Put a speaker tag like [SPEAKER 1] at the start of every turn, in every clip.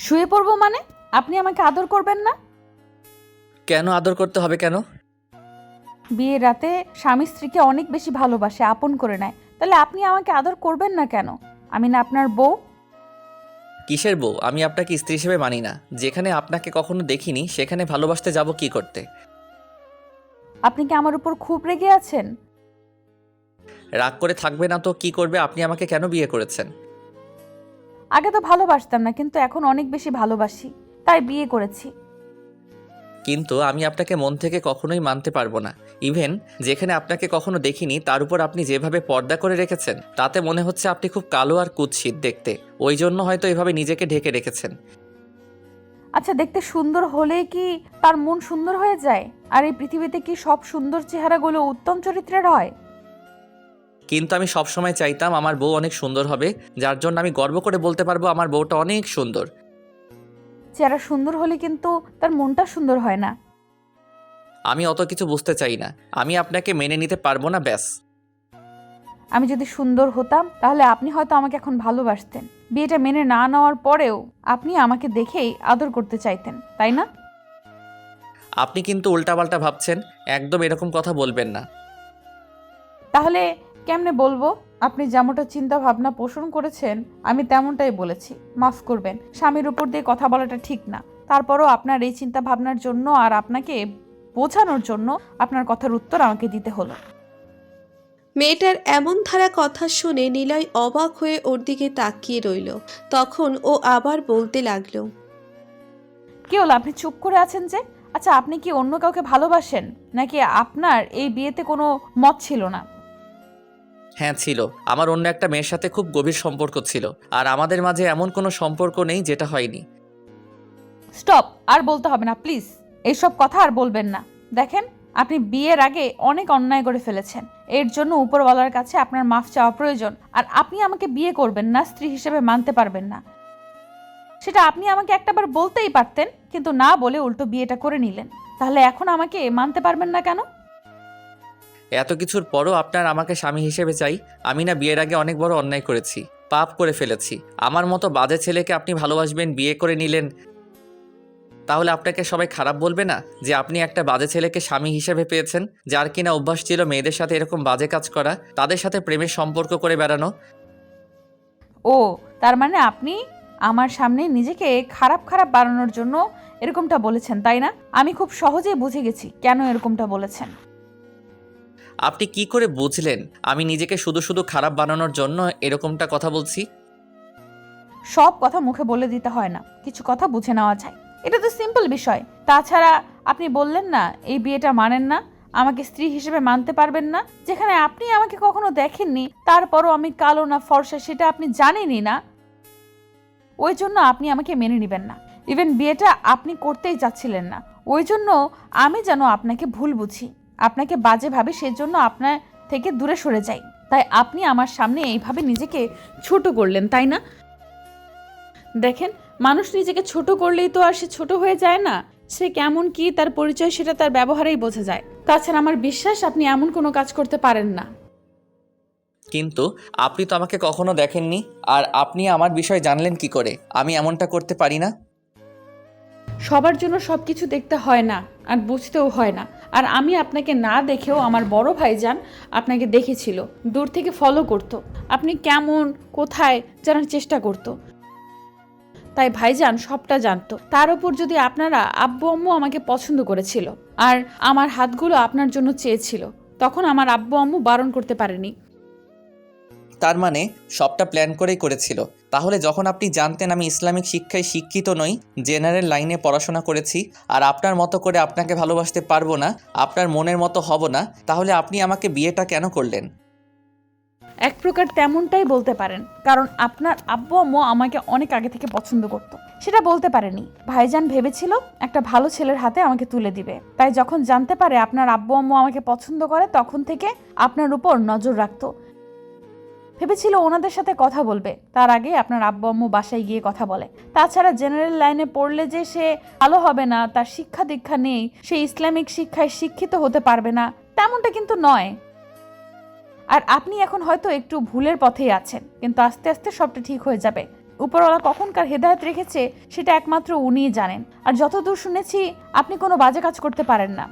[SPEAKER 1] শুয়ে পড়ব মানে? আপনি আমাকে আদর করবেন না?
[SPEAKER 2] কেন আদর করতে হবে কেন?
[SPEAKER 1] বিয়ের রাতে স্বামী স্ত্রীকে অনেক বেশি ভালোবাসে আপন করে নেয়। তাহলে আপনি আমাকে আদর করবেন না কেন? আমি না আপনার বউ?
[SPEAKER 2] কিসের বউ? আমি আপনাকে স্ত্রী হিসেবে মানি না। যেখানে আপনাকে কখনো দেখিনি সেখানে ভালোবাসতে যাব কি করতে?
[SPEAKER 1] আপনি কি আমার উপর খুব রেগে আছেন?
[SPEAKER 2] রাগ করে থাকবে না তো কি করবে? আপনি আমাকে কেন বিয়ে করেছেন?
[SPEAKER 1] আগে তো ভালোবাসতাম না কিন্তু এখন অনেক বেশি ভালোবাসি তাই বিয়ে করেছি।
[SPEAKER 2] কিন্তু আমি আপনাকে মন থেকে কখনোই মানতে পারব না। ইভেন যেখানে আপনাকে কখনো দেখিনি তার উপর আপনি যেভাবে পর্দা করে রেখেছেন তাতে মনে হচ্ছে আপনি খুব কালো আর কুৎসিত দেখতে। ওই জন্য হয়তো এভাবে নিজেকে ঢেকে রেখেছেন।
[SPEAKER 1] আচ্ছা দেখতে সুন্দর হলে কি তার মন সুন্দর হয়ে যায়? আর এই পৃথিবীতে কি সব সুন্দর চেহারাগুলো উত্তম চরিত্রের হয়?
[SPEAKER 2] কিন্তু আমি সবসময় চাইতাম আমার বউ অনেক সুন্দর হবে যার জন্য আমি গর্ব করে বলতে পারব আমার বউটা অনেক সুন্দর।
[SPEAKER 1] চেহারা সুন্দর হলে কিন্তু তার মনটা সুন্দর হয় না।
[SPEAKER 2] আমি অত কিছু বুঝতে চাই না। আমি আপনাকে মেনে নিতে পারব না ব্যাস।
[SPEAKER 1] আমি যদি সুন্দর হতাম তাহলে আপনি হয়তো আমাকে এখন ভালোবাসতেন। বিয়েটা মেনে না নেওয়ার পরেও আপনি আমাকে দেখেই আদর করতে চাইতেন তাই না?
[SPEAKER 2] আপনি কিন্তু উল্টাপাল্টা ভাবছেন একদম এরকম কথা বলবেন না।
[SPEAKER 1] তাহলে কেমনে বলব? আপনি যেমনটা চিন্তা ভাবনা পোষণ করেছেন আমি তেমনটাই বলেছি। মাফ করবেন স্বামীর উপর দিয়ে কথা বলাটা ঠিক না। তারপরও আপনার এই চিন্তা ভাবনার জন্য আর আপনাকে বোঝানোর জন্য আপনার কথার উত্তর আমাকে দিতে হলো।
[SPEAKER 3] মেয়েটার এমন ধারা কথা শুনে নিলয় অবাক হয়ে ওর দিকে তাকিয়ে রইল। তখন ও আবার বলতে লাগল
[SPEAKER 1] কি হলো? আপনি চুপ করে আছেন যে? আচ্ছা আপনি কি অন্য কাউকে ভালোবাসেন? নাকি আপনার এই বিয়েতে কোনো মত ছিল না?
[SPEAKER 2] হ্যাঁ ছিল। আমার অন্য একটা মেয়ের সাথে খুব গভীর সম্পর্ক ছিল, আর আমাদের মাঝে এমন কোনো সম্পর্ক নেই যেটা হয়নি।
[SPEAKER 1] স্টপ, আর বলতে হবে না, প্লিজ। এইসব কথা আর বলবেন না। দেখেন, আপনি বিয়ের আগে অনেক অন্যায় করে ফেলেছেন। এর জন্য উপরওয়ালার কাছে আপনার মাফ চাওয়া প্রয়োজন, আর আপনি আমাকে বিয়ে করবেন না, স্ত্রী হিসেবে মানতে পারবেন না। সেটা আপনি আমাকে একটাবার বলতেই পারতেন, কিন্তু না বলে উল্টো বিয়েটা করে নিলেন। তাহলে এখন আমাকে মানতে পারবেন না কেন?
[SPEAKER 2] এত কিছুর পরও আপনার আমাকে স্বামী হিসেবে চাই, আমি না বিয়ের আগে অনেক বড় অন্যায় করেছি, পাপ করে ফেলেছি। আমার মতো বাজে ছেলেকে আপনি ভালোবাসবেন, বিয়ে করে নিলেন। তাহলে আপনাকে সবাই খারাপ বলবে না যে আপনি একটা বাজে ছেলেকে স্বামী হিসেবে পেয়েছেন, যার কিনা অভ্যাস ছিল মেয়েদের সাথে এরকম বাজে কাজ করা, তাদের সাথে প্রেমের সম্পর্ক করে বেড়ানো?
[SPEAKER 1] ও, তার মানে আপনি আমার সামনে নিজেকে খারাপ খারাপ বানানোর জন্য এরকমটা বলেছেন, তাই না? আমি খুব সহজেই বুঝে গেছি কেন এরকমটা বলেছেন।
[SPEAKER 2] আপনি কি করে বুঝলেন আমি নিজেকে শুধু শুধু খারাপ বানানোর জন্য এরকমটা কথা বলছি?
[SPEAKER 1] সব কথা মুখে বলে দিতে হয় না। কিছু কথা বুঝে নেওয়া যায়। এটা তো সিম্পল বিষয়। তাছাড়া আপনি বললেন না, এই বিয়েটা মানেন না, আমাকে স্ত্রী হিসেবে মানতে পারবেন না, যেখানে আপনি আমাকে কখনো দেখেননি, তারপরও আমি কালো না ফর্সা, সেটা আপনি জানেনই না। ওই জন্য আপনি আমাকে মেনে নেবেন না। ইভেন বিয়েটা আপনি করতেই চাচ্ছিলেন না। ওই জন্য আমি যেন আপনাকে ভুল বুঝি। আপনাকে বাজে ভাবে সেজন্য আপনার থেকে দূরে সরে যাই। তাই আপনি আমার সামনে এইভাবে নিজেকে ছোট করলেন তাই না? দেখেন মানুষ নিজেকে ছোট করলেই তো আর সে ছোট হয়ে যায় না। সে কেমন কি তার পরিচয় সেটা তার ব্যবহারেই বোঝা যায়। তাছাড়া আমার বিশ্বাস আপনি এমন কোনো কাজ করতে পারেন না।
[SPEAKER 2] কিন্তু আপনি তো আমাকে কখনো দেখেননি আর আপনি আমার বিষয় জানলেন কি করে? আমি এমনটা করতে পারি না?
[SPEAKER 1] সবার জন্য সব কিছু দেখতে হয় না। আর বুঝতেও হয় না। আর আমি আপনাকে না দেখেও আমার বড় ভাইজান আপনাকে দেখেছিল, দূর থেকে ফলো করতো। আপনি কেমন, কোথায় জানার চেষ্টা করত। তাই ভাইজান সবটা জানতো। তার উপর যদি আপনারা আব্বু আম্মু আমাকে পছন্দ করেছিল, আর আমার হাতগুলো আপনার জন্য চেয়েছিল, তখন আমার আব্বু আম্মু বারণ করতে পারেনি।
[SPEAKER 2] তার মানে সবটা প্ল্যান করেই করেছিল। তাহলে যখন আপনি জানতেন আমি ইসলামিক শিক্ষায় শিক্ষিত নই জেনারেল লাইনে পড়াশোনা করেছি, আর আপনার মতো করে আপনাকে ভালোবাসতে পারব না, আপনার মনের মতো হব না, তাহলে আপনি আমাকে বিয়েটা কেন করলেন?
[SPEAKER 1] এক প্রকার তেমনটাই বলতে পারেন, কারণ আপনার আব্বু আম্মু আমাকে অনেক আগে থেকে পছন্দ করতো। সেটা বলতে পারেনি। ভাইজান ভেবেছিল একটা ভালো ছেলের হাতে আমাকে তুলে দিবে। তাই যখন জানতে পারে আপনার আব্বু আম্মু আমাকে পছন্দ করে, তখন থেকে আপনার উপর নজর রাখতো। ভেবেছিল ওনাদের সাথে কথা বলবে। তার আগে আপনার আব্বু আম্মু বাসায় গিয়ে কথা বলে। তাছাড়া জেনারেল লাইনে পড়লে যে সে ভালো হবে না, তার শিক্ষা দীক্ষা নেই, সে ইসলামিক শিক্ষায় শিক্ষিত হতে পারবে না, তেমনটা কিন্তু নয়। আর আপনি এখন হয়তো একটু ভুলের পথেই আছেন, কিন্তু আস্তে আস্তে সবটা ঠিক হয়ে যাবে। উপরওয়ালা কখনকার হেদায়ত রেখেছে, সেটা একমাত্র উনিই জানেন। আর যতদূর শুনেছি, আপনি কোনো বাজে কাজ করতে পারেন না।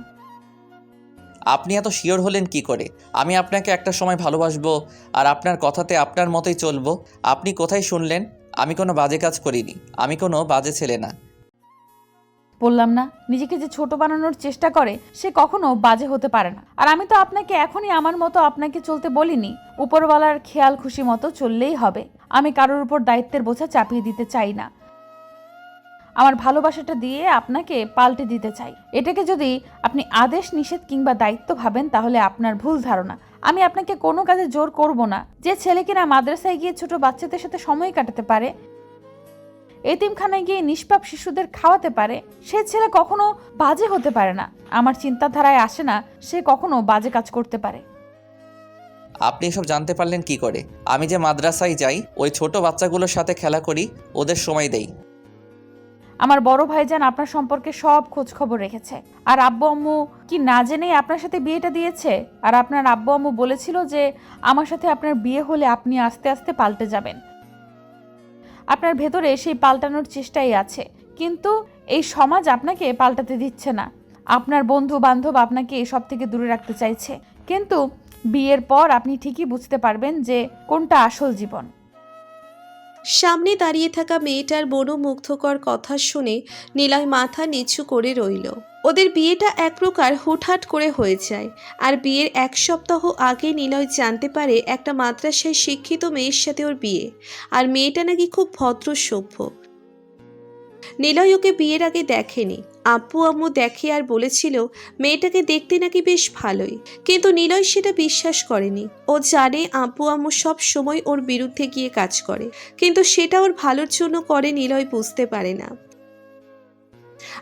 [SPEAKER 2] আপনি এত শিওর হলেন কি করে? আমি আপনাকে একটা সময় ভালোবাসবো আর আপনার কথাতে আপনার মতোই চলবো। আপনি কোথায় শুনলেন? আমি কোনো বাজে কাজ করিনি। আমি কোনো বাজে ছেলে না।
[SPEAKER 1] বললাম না, নিজেকে যে ছোট বানানোর চেষ্টা করে, সে কখনো বাজে হতে পারে না। আর আমি তো আপনাকে এখনই আমার মতো আপনাকে চলতে বলিনি। উপরওয়ালার খেয়াল খুশি মতো চললেই হবে। আমি কারোর উপর দায়িত্বের বোঝা চাপিয়ে দিতে চাই না। আমার ভালোবাসাটা দিয়ে আপনাকে পাল্টে দিতে চাই। এটাকে যদি আপনি আদেশ, নিষেধ কিংবা দায়িত্ব ভাবেন, তাহলে আপনার ভুল ধারণা। আমি আপনাকে কোনো কাজে জোর করব না। যে ছেলে কিনা মাদ্রাসায় গিয়ে ছোট বাচ্চাদের সাথে সময় কাটাতে পারে, এতিমখানায় গিয়ে নিষ্পাপ শিশুদের খাওয়াতে পারে, সে ছেলে কখনো বাজে হতে পারে না। আমার চিন্তাধারায় আসে না, সে কখনো বাজে কাজ করতে পারে।
[SPEAKER 2] আপনি এসব জানতে পারলেন কি করে? আমি যে মাদ্রাসায় যাই, ওই ছোট বাচ্চাগুলোর সাথে খেলা করি, ওদের সময় দেই।
[SPEAKER 1] আমার বড় ভাইজান আপনার সম্পর্কে সব খোঁজ খবর রেখেছে। আর আব্বু আম্মু কি না জেনেই আপনার সাথে বিয়েটা দিয়েছে? আর আপনার আব্বু আম্মু বলেছিল যে, আমার সাথে আপনার বিয়ে হলে আপনি আস্তে আস্তে পাল্টে যাবেন। আপনার ভেতরে সেই পাল্টানোর চেষ্টাই আছে। কিন্তু এই সমাজ আপনাকে পাল্টাতে দিচ্ছে না। আপনার বন্ধু বান্ধব আপনাকে এসব থেকে দূরে রাখতে চাইছে। কিন্তু বিয়ের পর আপনি ঠিকই বুঝতে পারবেন যে কোনটা আসল জীবন।
[SPEAKER 3] সামনে দাঁড়িয়ে থাকা মেয়েটার মনোমুগ্ধকর কথা শুনে নিলয় মাথা নিচু করে রইল। ওদের বিয়েটা এক প্রকার হুটহাট করে হয়ে যায়। আর বিয়ের এক সপ্তাহ আগে নিলয় জানতে পারে একটা মাদ্রাসায় শিক্ষিত মেয়ের সাথে ওর বিয়ে। আর মেয়েটা নাকি খুব ভদ্র সভ্য নিলয় ওকে বিয়ের আগে দেখেনি। আব্বু আম্মু দেখে আর বলেছিল, মেয়েটাকে দেখতে নাকি বেশ ভালোই। কিন্তু নিলয় সেটা বিশ্বাস করেনি। ও জানে আপু আম্মু সব সময় ওর বিরুদ্ধে গিয়ে কাজ করে, কিন্তু সেটা ওর ভালোর জন্য করে নিলয় বুঝতে পারে না।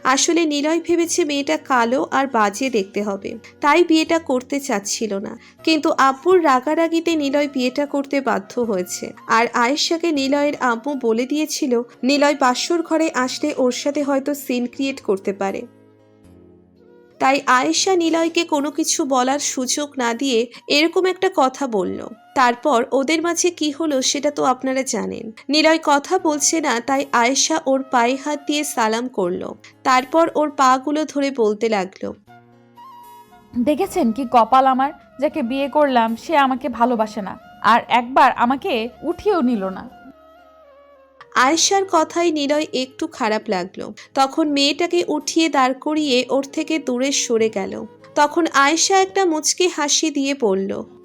[SPEAKER 3] আসলে নিলয় ভেবেছে মেয়েটা কালো আর বাজে দেখতে হবে। তাই বিয়েটা করতে চাচ্ছিল না। কিন্তু আব্বুর রাগারাগিতে নিলয় বিয়েটা করতে বাধ্য হয়েছে। আর আয়েশাকে নিলয়ের আব্বু বলে দিয়েছিল, নিলয় বাসর ঘরে আসলে ওর সাথে হয়তো সিন ক্রিয়েট করতে পারে। তাই আয়েশা নিলয়কে কোনো কিছু বলার সুযোগ না দিয়ে এরকম একটা কথা বলল। তারপর ওদের মাঝে কি হলো সেটা তো আপনারা জানেন। নিলয় কথা বলছে না তাই আয়েশা ওর পায়ে হাত দিয়ে সালাম করল। তারপর ওর পাগুলো ধরে বলতে লাগল।
[SPEAKER 1] দেখেছেন কি কপাল আমার? যাকে বিয়ে করলাম সে আমাকে ভালোবাসে না। আর একবার আমাকে উঠিয়েও নিল না।
[SPEAKER 3] আয়েশার কথায় নিলয় একটু খারাপ লাগল। তখন মেয়েটাকে উঠিয়ে দাঁড় করিয়ে ওর থেকে দূরে সরে গেল। তখন আয়েশা একটা মুচকি হাসি দিয়ে বলল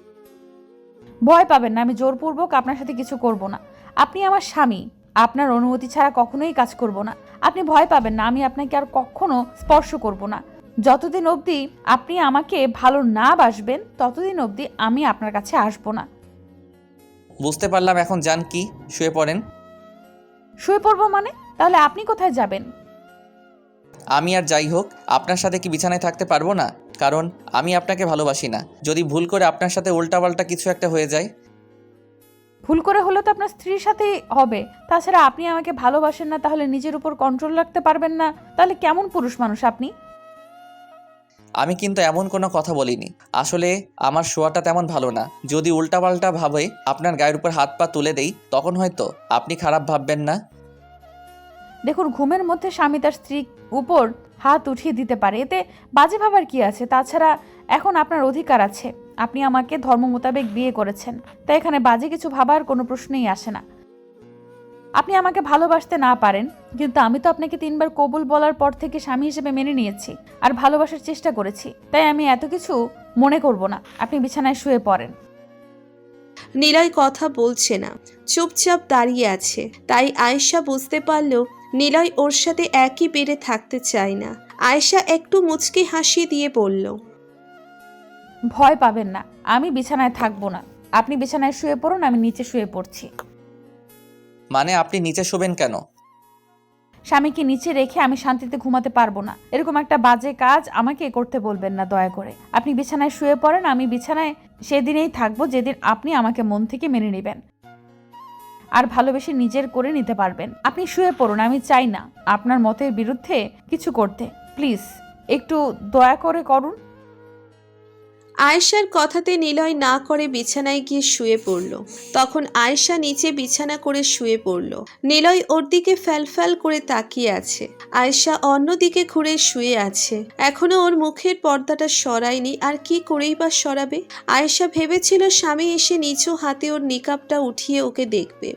[SPEAKER 1] ভয় পাবেন না আমি জোরপূর্বক আপনার সাথে কিছু করব না। আপনি আমার স্বামী আপনার অনুমতি ছাড়া কখনোই কাজ করব না। আপনি ভয় পাবেন না আমি আপনাকে আর কখনো স্পর্শ করব না। যতদিন অবধি আপনি আমাকে ভালো না বাসবেন ততদিন অবধি আমি আপনার কাছে আসব না।
[SPEAKER 2] বুঝতে পারলাম এখন যান কি শুয়ে পড়েন।
[SPEAKER 1] শুয়ে পড়ব মানে? তাহলে আপনি কোথায় যাবেন?
[SPEAKER 2] আমি আর যাই হোক আপনার সাথে কি বিছানায় থাকতে পারব না? কারণ আমি আপনাকে ভালোবাসি না। যদি ভুল করে আপনার সাথে উল্টাপাল্টা কিছু একটা হয়ে যায়।
[SPEAKER 1] ভুল করে হলে তো আপনার স্ত্রীর সাথেই হবে। তাছাড়া আপনি আমাকে ভালোবাসেন না তাহলে নিজের উপর কন্ট্রোল রাখতে পারবেন না। তাহলে কেমন পুরুষ মানুষ আপনি?
[SPEAKER 2] আমি কিন্তু এমন কোনো কথা বলিনি। আসলে আমার শোয়াটা তেমন ভালো না। যদি উল্টাপাল্টা ভাবে আপনার গায়ের উপর হাত পা তুলে দেই তখন হয়তো আপনি খারাপ ভাববেন না।
[SPEAKER 1] দেখুন ঘুমের মধ্যে স্বামী তার স্ত্রীর উপর হাত উঠিয়ে দিতে পারে। এতে বাজে ভাবার কি আছে? তাছাড়া এখন আপনার অধিকার আছে। আপনি আমাকে ধর্ম মোতাবেক বিয়ে করেছেন। তাই এখানে বাজে কিছু ভাবার কোনো প্রশ্নই আসে না। আপনি আমাকে ভালোবাসতে না পারেন, কিন্তু আমি তো আপনাকে তিনবার কবুল বলার পর থেকে স্বামী হিসেবে মেনে নিয়েছি আর ভালোবাসার চেষ্টা করেছি। তাই আমি এত কিছু মনে করব না। আপনি বিছানায় শুয়ে পড়েন।
[SPEAKER 3] নিলয় কথা বলছে না। চুপচাপ দাঁড়িয়ে আছে। তাই আয়েশা বুঝতে পারল নিলয় ওর সাথে একই বেড়ে থাকতে চায় না। আয়েশা একটু মুচকি হাসি দিয়ে বলল
[SPEAKER 1] ভয় পাবেন না আমি বিছানায় থাকব না। আপনি বিছানায় শুয়ে পড়ুন আমি নিচে শুয়ে পড়ছি।
[SPEAKER 2] মানে আপনি নিচে শোবেন কেন?
[SPEAKER 1] স্বামীকে নিচে রেখে আমি শান্তিতে ঘুমাতে পারব না। এরকম একটা বাজে কাজ আমাকে করতে বলবেন না দয়া করে। আপনি বিছানায় শুয়ে পড়েন আমি বিছানায় সেদিনেই থাকব যেদিন আপনি আমাকে মন থেকে মেনে নেবেন। আর ভালোবেসে নিজের করে নিতে পারবেন। আপনি শুয়ে পড়ুন, আমি চাই না। আপনার মতের বিরুদ্ধে কিছু করতে। প্লিজ, একটু দয়া করে করুন।
[SPEAKER 3] আয়েশার কথাতে নিলয় না করে বিছানায় গিয়ে শুয়ে পড়ল। তখন আয়েশা নিচে বিছানা করে শুয়ে পড়ল। নিলয় ওর দিকে ফ্যালফ্যাল করে তাকিয়ে আছে। আয়েশা অন্যদিকে ঘুরে শুয়ে আছে। এখনও ওর মুখের পর্দাটা সরায়নি, আর কি করেই বা সরাবে? আয়েশা ভেবেছিল স্বামী এসে নিচু হাতে ওর নিকাবটা উঠিয়ে ওকে দেখবে।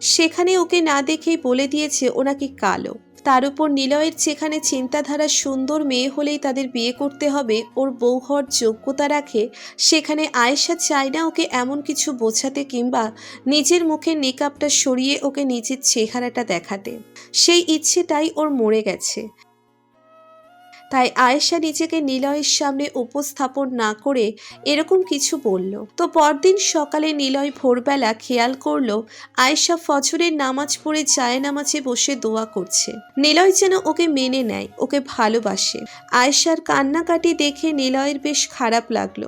[SPEAKER 3] সেখানে ওকে না দেখেই বলে দিয়েছে ও নাকি কালো। তার উপর নিলয়ের যেখানে চিন্তাধারা সুন্দর মেয়ে হলেই তাদের বিয়ে করতে হবে, ওর বউ হওয়ার যোগ্যতা রাখে, সেখানে আয়েশা চায় না ওকে এমন কিছু বোঝাতে কিংবা নিজের মুখে নেকআপটা সরিয়ে ওকে নিজের চেহারাটা দেখাতে। সেই ইচ্ছেটাই ওর মরে গেছে। তাই আয়েশা নিজেকে নিলয়ের সামনে উপস্থাপন না করে এরকম কিছু বলল। তো পরদিন সকালে নিলয় ভোরবেলা খেয়াল করল, আয়েশা ফজরের নামাজ পড়ে চায় নামাজে বসে দোয়া করছে। নিলয় যেন ওকে মেনে নেয়, ওকে ভালোবাসে। আয়েশার কান্নাকাটি দেখে নিলয়ের বেশ খারাপ লাগল।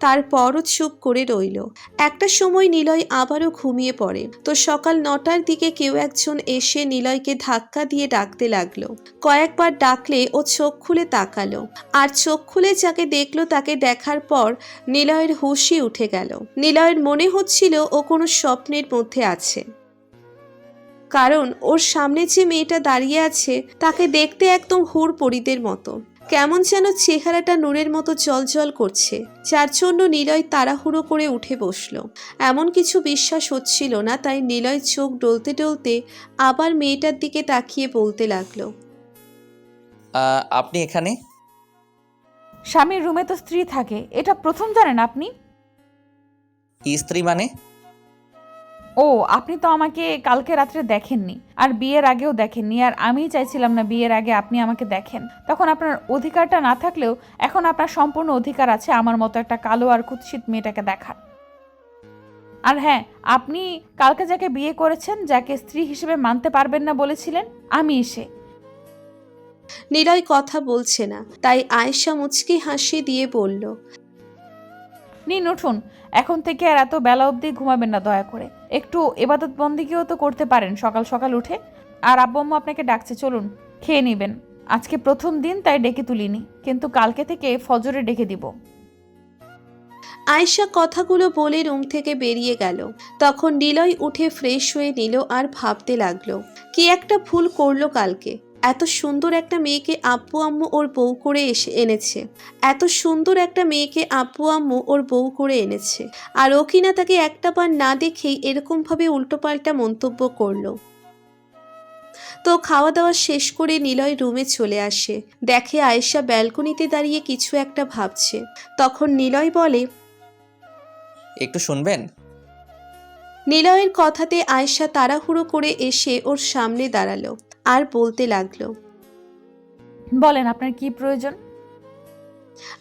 [SPEAKER 3] তারপরও চুপ করে রইল। একটা সময় নিলয় আবারও ঘুমিয়ে পড়ে। তো সকাল নটার দিকে কেউ একজন এসে নিলয়কে ধাক্কা দিয়ে ডাকতে লাগল। কয়েকবার ডাকলে ও চোখ খুলে তাকালো। আর চোখ খুলে যাকে দেখল তাকে দেখার পর নিলয়ের হুশই উঠে গেল। নিলয়ের মনে হচ্ছিল ও কোনো স্বপ্নের মধ্যে আছে। কারণ ওর সামনে যে মেয়েটা দাঁড়িয়ে আছে তাকে দেখতে একদম হুর পরিদের মতো। কেমন যেন চেহারাটা নূরের মতো জলজল করছে। যার জন্য নিলয় তাড়াহুড়ো করে উঠে বসল। এমন কিছু বিশ্বাস হচ্ছিল না তাই নিলয় চোখ ডলতে ডলতে আবার মেয়েটার দিকে তাকিয়ে বলতে লাগল।
[SPEAKER 2] আহ, আপনি এখানে?
[SPEAKER 1] স্বামীর রুমে তো স্ত্রী থাকে। এটা প্রথম জানেন আপনি?
[SPEAKER 2] স্ত্রী মানে?
[SPEAKER 1] ও আপনি তো আমাকে কালকে রাত্রে দেখেননি। আর বিয়ের আগেও দেখেননি। আর আমি চাইছিলাম না বিয়ের আগে আপনি আমাকে দেখেন। তখন আপনার অধিকারটা না থাকলেও এখন আপনার সম্পূর্ণ অধিকার আছে আমার মতো একটা কালো আর কুৎসিত মেয়েটাকে দেখার। আর হ্যাঁ আপনি কালকে যাকে বিয়ে করেছেন যাকে স্ত্রী হিসেবে মানতে পারবেন না বলেছিলেন আমি এসে
[SPEAKER 3] নিলয় কথা বলছে না তাই আয়েশা মুচকি হাসি দিয়ে বলল
[SPEAKER 1] নিন উঠুন। এখন থেকে আর এত বেলা অবধি ঘুমাবেন না দয়া করে। একটু এবাদত বন্দিকেও তো করতে পারেন সকাল সকাল উঠে। আর আব্বু আম্মু আপনাকে ডাকছে, চলুন, খেয়ে নেবেন। আজকে প্রথম দিন, তাই ডেকে তুলিনি। কিন্তু কালকে থেকে ফজরে ডেকে দিব।
[SPEAKER 3] আয়েশা কথাগুলো বলে রুম থেকে বেরিয়ে গেল। তখন নিলয় উঠে ফ্রেশ হয়ে নিল আর ভাবতে লাগল, কি একটা ভুল করল কালকে। এত সুন্দর একটা মেয়েকে আব্বু আম্মু ওর বউ করে এসে এনেছে। এত সুন্দর একটা মেয়েকে আব্বু আম্মু ওর বউ করে এনেছে। আর ও কিনা তাকে একটা বার না দেখেই এরকমভাবে উল্টোপাল্টা মন্তব্য করল। তো খাওয়া দাওয়া শেষ করে নিলয় রুমে চলে আসে। দেখে আয়েশা ব্যালকনিতে দাঁড়িয়ে কিছু একটা ভাবছে। তখন নিলয় বলে
[SPEAKER 2] একটু শুনবেন?
[SPEAKER 3] নিলয়ের কথাতে আয়েশা তাড়াহুড়ো করে এসে ওর সামনে দাঁড়াল। আর বলতে লাগল।
[SPEAKER 1] বলেন আপনার কি প্রয়োজন?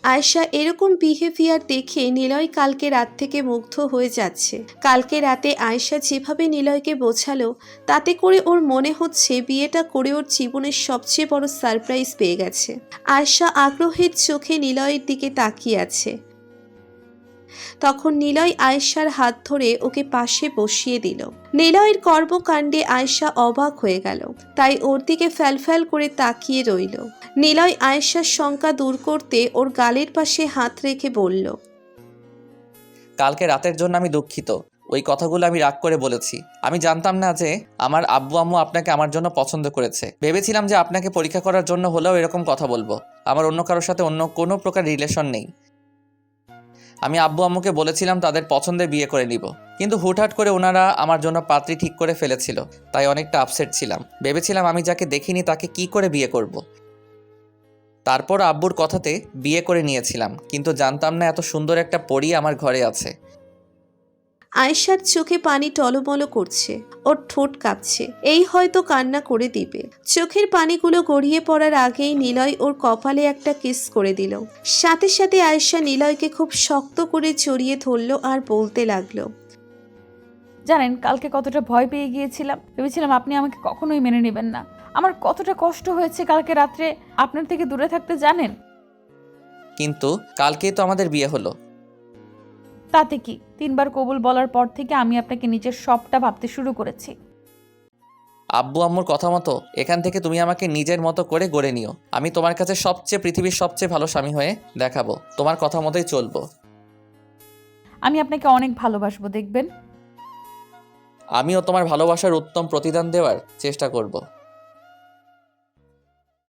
[SPEAKER 3] আয়েশা এরকম বিহেভিয়ার দেখে নিলয় কালকে রাত থেকে মুগ্ধ হয়ে যাচ্ছে। কালকে রাতে আয়েশা যেভাবে নিলয়কে বোঝালো তাতে করে ওর মনে হচ্ছে বিয়েটা করে ওর জীবনের সবচেয়ে বড় সারপ্রাইজ পেয়ে গেছে। আয়েশা আগ্রহের চোখে নিলয়ের দিকে তাকিয়ে আছে। তখন নিলয় আয়েশার হাত ধরে ওকে পাশে বসিয়ে দিল। নিলয়ের কর্মকাণ্ডে আয়েশা অবাক হয়ে গেল, তাই ওর দিকে ফ্যালফ্যাল করে তাকিয়ে রইল। নিলয় আয়েশার শঙ্কা দূর করতে ওর গালের পাশে হাত রেখে বলল,
[SPEAKER 2] কালকে রাতের জন্য আমি দুঃখিত, ওই কথাগুলো আমি রাগ করে বলেছি। আমি জানতাম না যে আমার আব্বু আম্মু আপনাকে আমার জন্য পছন্দ করেছে। ভেবেছিলাম যে আপনাকে পরীক্ষা করার জন্য হলেও এরকম কথা বলব। আমার অন্য কারোর সাথে অন্য কোনো প্রকার রিলেশন নেই। আমি আব্বু আম্মুকে বলেছিলাম তাদের পছন্দের বিয়ে করে নিব। কিন্তু হুটহাট করে ওনারা আমার জন্য পাত্রী ঠিক করে ফেলেছিল, তাই অনেকটা আপসেট ছিলাম। ভেবেছিলাম আমি যাকে দেখিনি তাকে কি করে বিয়ে করব। তারপর আব্বুর কথাতে বিয়ে করে নিয়েছিলাম, কিন্তু জানতাম না এত সুন্দর একটা পরী আমার ঘরে আছে।
[SPEAKER 3] আয়েশার চোখে পানি টলমল করছে ওর ঠোঁট কাঁপছে। এই হয়তো কান্না করে দিবে। চোখের পানিগুলো গড়িয়ে পড়ার আগেই নিলয় ওর কপালে একটা কিস করে দিল। সাথে সাথে আয়েশা নিলয়কে খুব শক্ত করে জড়িয়ে ধরলো আর বলতে লাগল
[SPEAKER 1] জানেন কালকে কতটা ভয় পেয়ে গিয়েছিলাম। ভেবেছিলাম আপনি আমাকে কখনোই মেনে নেবেন না। আমার কতটা কষ্ট হয়েছে কালকে রাত্রে। আপনার থেকে দূরে থাকতে জানেন।
[SPEAKER 2] কিন্তু কালকেই তো আমাদের বিয়ে হলো।
[SPEAKER 1] তাতে কি? তিনবার কবুল বলার পর থেকে আমি আপনাকে নিজের সবটা ভাবতে শুরু করেছি।
[SPEAKER 2] আব্বু আম্মুর কথা মতো এখান থেকে তুমি আমাকে নিজের মতো করে গড়ে নিও। আমি তোমার কাছে সবচেয়ে পৃথিবীর সবচেয়ে ভালো স্বামী হয়ে দেখাবো। তোমার কথা মতোই চলবো।
[SPEAKER 1] আমি আপনাকে অনেক ভালোবাসবো দেখবেন।
[SPEAKER 2] আমিও তোমার ভালোবাসার উত্তম প্রতিদান দেওয়ার চেষ্টা করব।